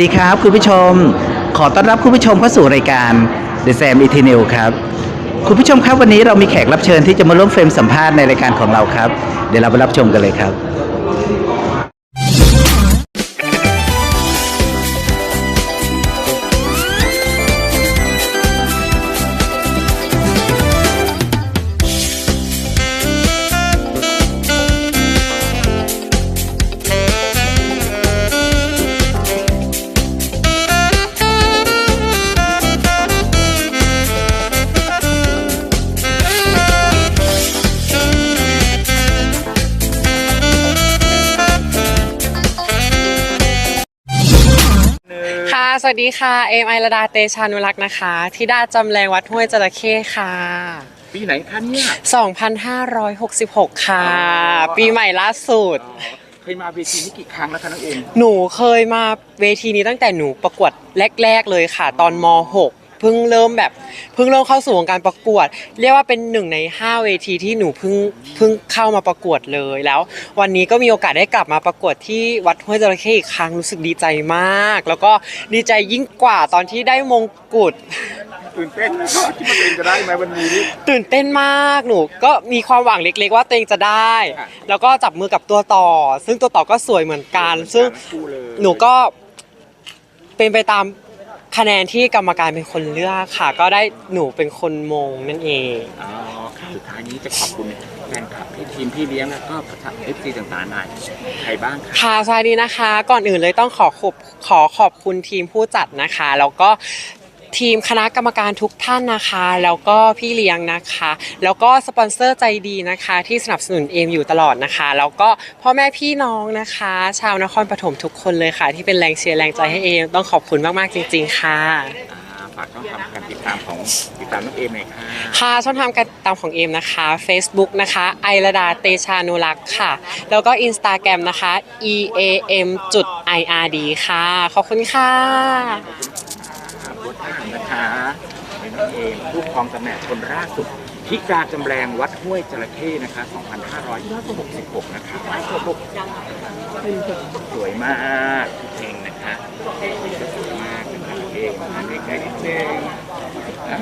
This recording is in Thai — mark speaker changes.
Speaker 1: ดีครับคุณผู้ชม ขอต้อนรับคุณผู้ชมเข้าสู่รายการ The Sam e t e r n a l ครับ คุณผู้ชมครับวันนี้เรามีแขกรับเชิญที่จะมาร่วมเฟรมสัมภาษณ์ในรายการของเราครับ เดี๋ยวเราไปรับชมกันเลยครับ
Speaker 2: สวัสดีค่ะ เอมไอระดาเตชานุรักษ์นะคะธิดาจำแรงวัดห้วยจระเข้ค่ะ
Speaker 3: ปีไหนคะเนี่ย
Speaker 2: 2,566 ค่ะ ปีใหม่ล่าสุด
Speaker 3: เคยมาเวทีนี้กี่ครั้งแล้วคะน้องเอ็ม
Speaker 2: หนูเคยมาเวทีนี้ตั้งแต่หนูประกวดแรก ๆ เลยค่ะ ตอนม .6 เพิ่งเริ่มแบบเพิ่งเริ่มเข้าสู่วงการประกวด เรียกว่าเป็นหนึ่งใน 5 เวทีที่หนูเพิ่งเพิ่งเข้ามาประกวดเลยแล้ว วันนี้ก็มีโอกาสได้กลับมาประกวดที่วัดห้วยจระเข้อีกครั้งรู้สึกดีใจมาก แล้วก็ดีใจยิ่งกว่าตอนที่ได้มงกุฎ
Speaker 3: ตื่นเต้นนะคิดว่าตัวเองจะได้ไหมวันนี้
Speaker 2: ตื่นเต้นมากหนูก็มีความหวังเล็ก ๆ ว่าตัวเองจะได้
Speaker 3: ค่ะ
Speaker 2: แล้วก็จับมือกับตัวต่อ ซึ่งตัวต่อก็สวยเหมือนกัน ซึ่ง
Speaker 3: คู่เลย
Speaker 2: หนูก็เป็นไปตาม คะแนนที่กรรมการเป็นคนเลือกค่ะ ก็ได้หนูเป็นคนมงนั่นเอง
Speaker 3: อ๋อค่ะสุดท้ายนี้จะขอบคุณแฟนคลับที่ทีมพี่เลี้ยงแล้วก็ประชาเอฟซีต่างๆหน่อยใครบ้างคะ
Speaker 2: ค่ะสวัสดีนะคะ ก่อนอื่นเลยต้องขอขอบขอขอบคุณทีมผู้จัดนะคะ แล้วก็ ทีมคณะกรรมการทุกท่านนะคะ แล้วก็พี่เลี้ยงนะคะ แล้วก็สปอนเซอร์ใจดีนะคะ ที่สนับสนุนเอมอยู่ตลอดนะคะ แล้วก็พ่อแม่พี่น้องนะคะ ชาวนครปฐมทุกคนเลยค่ะ ที่เป็นแรงเชียร์แรงใจให้เอมต้องขอบคุณมากๆจริง ๆ ค่ะ
Speaker 3: อ่าฝากช่องทางการติดตามของติดตามน้องเอ็มหน่อยค่ะ
Speaker 2: ค่ะช่องทางการติดตามของเอมนะคะ Facebook นะคะ ไอระดาเตชานุรักษ์ค่ะ แล้วก็ Instagram นะคะ e a m จุด i r d ค่ะ ขอบคุณค่ะา
Speaker 3: รนะคะเป็นน้องเอ็มผู้ครองตำแหน่งคนล่าสุดธิดาจำแรงวัดห้วยจระเข้นะคะ2566 นะคะสวยมากเพลงนะคะสวยมากนะคะเองอันนี้ใกล้นิดนึงอ่า